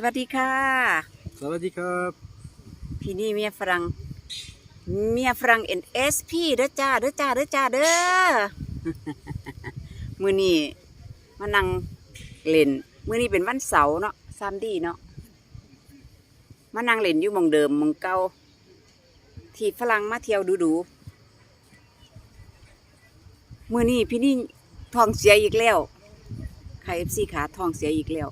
สวัสดีค่ะ สวัสดีครับ พี่นี่เมียฝรั่งเมียฝรั่ง NSP เด้อจ้าเด้อจ้าเด้อจ้าเด้อมื้อนี้มานั่งเล่นมื้อนี้เป็นวันเสาร์เนาะซามดีเนาะมานั่งเล่นอยู่หมองเดิมหมองเก่าที่ฝรั่งมาเที่ยวดูดูๆมื้อนี้พี่นี่ท้องเสียอีกแล้วใคร FC ขาท้องเสียอีกแล้ว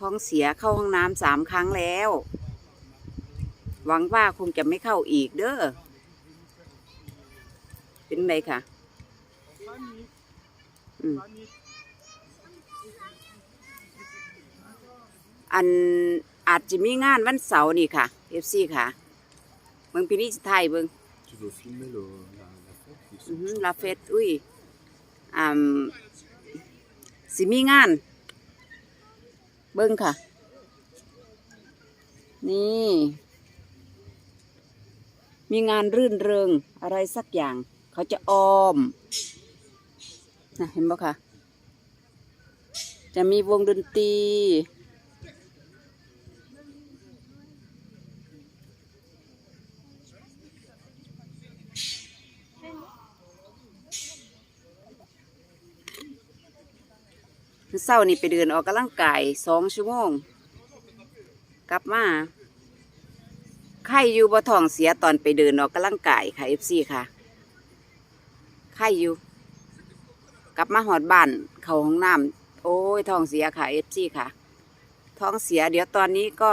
ท้องเสียเข้าห้องน้ำสามครั้งแล้ว หวังว่าคงจะไม่เข้าอีกเด้อ เป็นไงค่ะ อันอาจจะมีงานวันเสาร์นี่ค่ะเอฟซีค่ะ เมืองพินิจไทยเบิง Tu veux filmer le, la, la fête ils อือ sont- หือลาเฟสอุ้ยอ่าสิมีงาน เบิ้งค่ะ นี่ มีงานรื่นเริงอะไรสักอย่าง เขาจะออมนะเห็นบ่ค่ะ จะมีวงดนตรี เศร้านี่ไปเดินออกกำลังกายสองชั่วโมง กลับมาไข่อยู่บ่ท้องเสียตอนไปเดินออกกำลังกายค่ะเอฟซีค่ะไข่อยู่ กลับมาหอดบ้านเข้าห้องน้ำโอ้ยท้องเสียค่ะเอฟซีค่ะ ท้องเสียเดี๋ยวตอนนี้ก็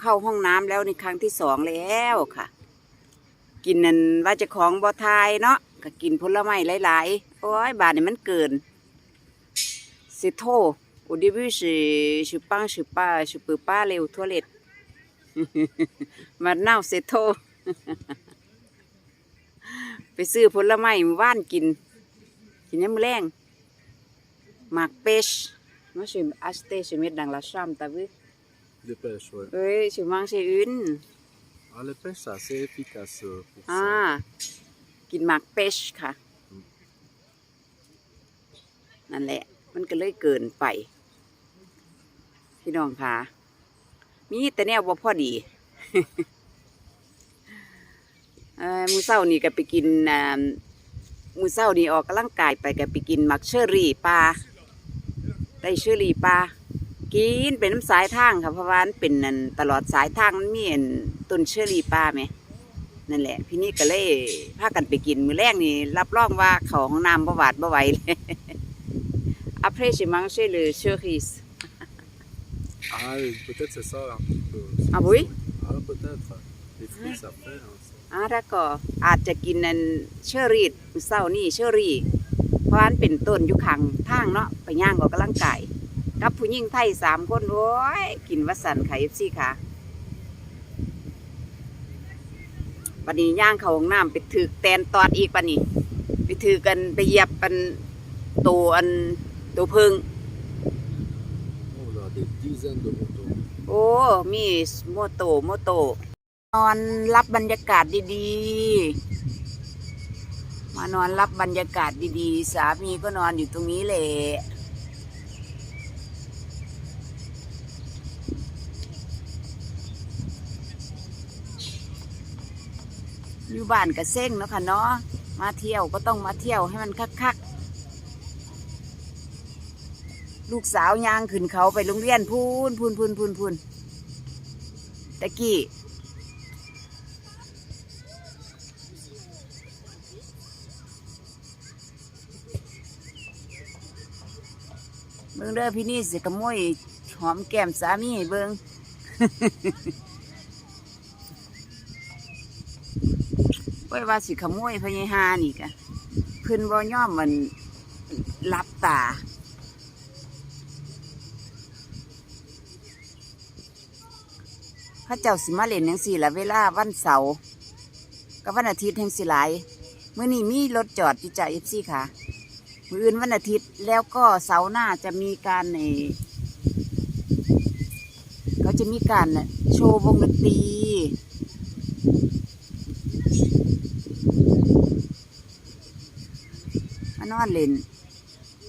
เข้าห้องน้ำแล้วในครั้งที่สองแล้วค่ะ กินนั่นว่าจะของบ่ทายเนาะก็กินผลไม้หลาย ๆ โอ้ยบาดนี่มันเกิน C'est trop. Au début, je, je pense, je pas, je peux pas aller aux toilettes. Maintenant, c'est trop. ไปซื้อผลไม้มาว่านกิน กินน้ำแรงหมากเปช Moi, je vais acheter, je mets dans la chambre, t'as vu? Des pêches, ouais. Oui, je mange une. Ah, les pêches, c'est assez efficace euh, pour อ่า ça. กินหมากเปชค่ะ นั่นแหละ มันก็เลยเกินไป พี่น้องคะมีแต่แนวบ่พอดีมือเศร้านี่ก็ไปกินมือเศร้านี่ออกกำลังกายไปก็ไปกินมักเชอรี่ปลาได้เชอรี่ปลากินเป็นน้ำสายทางค่ะเพราะว่านเป็นนั่นตลอดสายทางมันมีอันต้นเชอรี่ปลาไหมนั่นแหละ พี่นี่ก็เลยพากันไปกินมือแรกนี่รับรองว่าเขาห้องน้ำบ่หวาดบ่ไหวเลย Après j'ai mangé le cerise Ah, peut-être c'est ça un petit peu. c'est- Ah oui Ah, peut-être. Les fruits, ça fait. hein, ça. อ่าแล้วก็อาจจะกินนันเชอรี่มื้อเช้านี่เชอรี่ เพราะว่ามันเป็นต้นอยู่ข้างทางเนาะไปย่างออกกำลังกายกับผู้หญิงไทยสามคนโอ้ยกินวัสันไข่เอฟซีค่ะปันนี้ย่างเขาห้องน้ำไปถือแตนตอดอีกปันนี้ ไปถือกันไปเหยียบปันตัวอัน ตัวพึ่ง Oh là, des dizaines de motos. โอ้ มีโมโตโมโต นอนรับบรรยากาศดีๆ มานอนรับบรรยากาศดีๆ สามีก็นอนอยู่ตรงนี้แหละ อยู่บ้านก็เซ้งเนาะค่ะเนาะ มาเที่ยวก็ต้องมาเที่ยวให้มันคักๆ ลูกสาวยางขึ้นเขาไปโรงเรียนพูนพูนพูนพูนพูนตะกี้เบิ่งเด้อพี่นี่สิขโมวยหอมแก้มสามีให้เบิ่งไว้ว่าสิขโมยพญาหานี่กะเพิ่นบ่ยอมมันรับตา พระเจ้าสิมาเล่นยังสี่ละเวลาวันเสาร์กับวันอาทิตย์แห่งสิหลายเมื่อนี้มีรถจอดอยู่จ่าเอฟซีค่ะมืออื่นวันอาทิตย์แล้วก็เสาร์หน้าจะมีการในเขาจะมีการโชว์วงดนตรีมานอนเล่น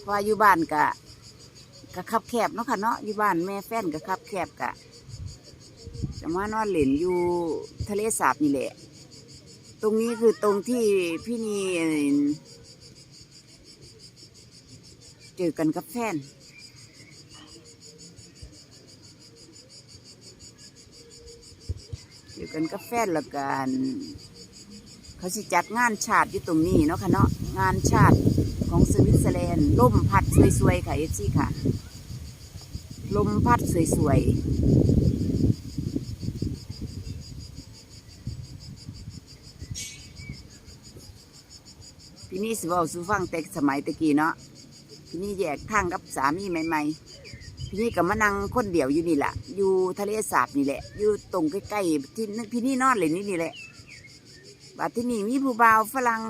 ว่าอยู่บ้านกะกะคับแคบเนาะค่ะเนาะอยู่บ้านแม่แฟนกะคับแคบกะ จะมานอนเล่นอยู่ทะเลสาบนี่แหละ ตรงนี้คือตรงที่พี่นีเจอกันกับแฟนเจอกันกับแฟนล้วกันเขาสิจัดงานชาติอยู่ตรงนี้เนาะค่ะเนาะงานชาติของสวิตเซอร์แลนด์ลมพัดสวยๆค่ะเอซีค่ะ ลมพัดสวยๆ นี่สิบอกสูฟังแต่สมัยตะกี้เนาะพี่นี่แยกทางกับสามีใหม่ๆพี่นี่ก็มานั่งคนเดียวอยู่นี่แหละอยู่ทะเลสาบนี่แหละ อยู่ตรงใกล้ๆที่พี่นี่นอนเลยนี่นี่แหละบัดที่นี่มีผู้บ่าวฝรั่ง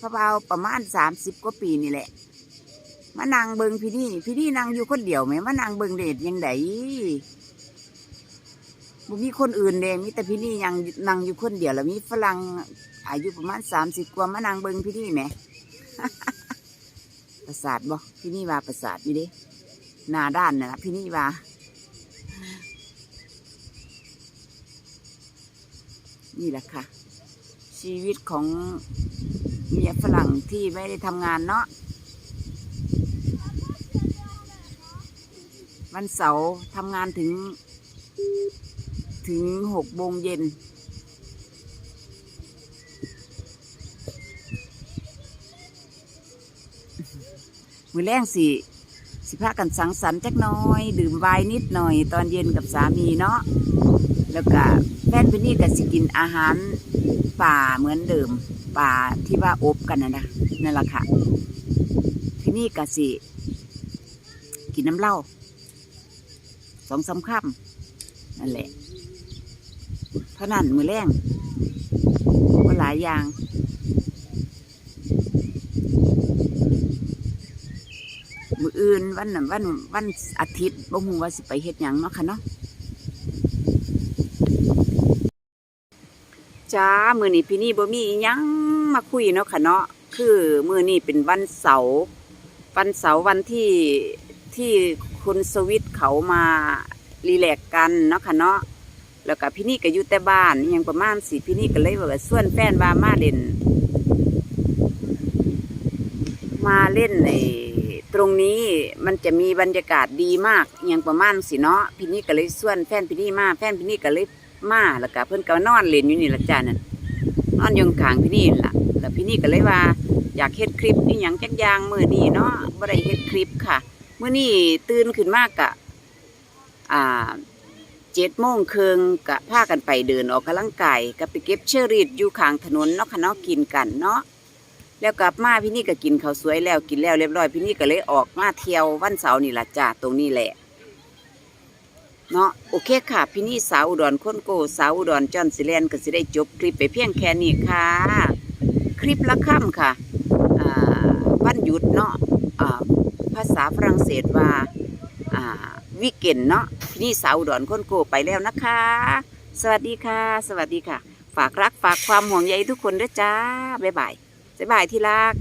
ผู้บ่าวประมาณสามสิบกว่าปีนี่แหละมานั่งเบิงพี่นี่ พี่นี่นั่งอยู่คนเดียวไหมมานั่งเบิงเดทยังไงบ่มีคนอื่นเลยมีแต่พี่นี่ยังนั่งอยู่คนเดียวแล้วมีฝรั่ง อายุประมาณสามสิบกว่ามานั่งเบิงพี่นี่ไหมประสาทบ่พี่นี่ว่าประสาทอยู่ด้หน้าด้านน่ะนะพี่นี่ว่านี่แหละค่ะ ชีวิตของเมียฝรั่งที่ไม่ได้ทำงานเนาะวันเสาร์ทำงานถึง ถึงหกโมงเย็น มือแรงสิสิพากันสังสรรค์จักน้อย ดื่มไวน์นิดหน่อย ตอนเย็นกับสามีเนาะแล้วก็แฟนพี่นี่ก็สิกินอาหารป่าเหมือนเดิมป่าที่ว่าอบกันนะนะนั่นแหละค่ะพี่นี่ก็สิกินน้ำเหล้าสองสามค่ำนั่นแหละเท่านั้นมือแรงก็หลายอย่าง มืออื่น วันนั้นวันวันอาทิตย์บ่ฮู้ว่าสิไปเฮ็ดหยังเนาะค่ะเนาะจ้ามื้อนี้พี่นี่บ่มีหยังมาคุยเนาะค่ะเนาะคือมื้อนี้เป็นวันเสาร์วันเสาร์วันที่ที่คุณสวิตเขามารีแลกกันเนาะค่ะเนาะแล้วก็พี่นี่ก็อยู่แต่บ้านยังประมาณสิพี่นี่ก็เลยว่าส่วนแฟนว่ามาเล่น มาเล่นใน ตรงนี้มันจะมีบรรยากาศดีมากอย่างประมาณสิเนาะพี่นี่ก็เลยส่วนแฟนพี่นี่มาแฟนพี่นี่ก็เลยมาแล้วก็เพิ่อนก็นอนเล่นอยู่นี่ละจ้านั่นนอนยองขางพี่นี่ล่ะแล้วพี่นี่ก็เลยว่าอยากเฮ็ดคลิปนี่หยังจักยางมือนี้เนาะบ่ได้เฮ็ดคลิปค่ะเมื้อนี้ตื่นขึ้นมากกะอ่าเจ็ดโมงครึ่งกะพากันไปเดินออกกำลังกายก็ไปเก็บเชอรีดอยู่ข้างถนนเนาะค่ะเนาะกินกันเนาะ แล้วกลับมาพี่นี่ก็กินข้าวสวยแล้วกินแล้วเรียบร้อยพี่นี่ก็เลยออกมาเที่ยววันเสาร์นี่ละจ้าตรงนี้แหละเนาะโอเคค่ะ พี่นี่สาวอุดรค้นโกสาวอุดรจอนสิเลนก็สิได้จบคลิปไปเพียงแค่นี้ค่ะ คลิปละค่ำค่ะวันหยุดเนาะภาษาฝรั่งเศสว่าวิกเกนเนาะพี่นี่สาวอุดรค้นโกไปแล้วนะคะ สวัสดีค่ะ สวัสดีค่ะ ฝากรักฝากความห่วงใยทุกคนด้วยจ้าบ๊ายบาย จ๊บายที่รัก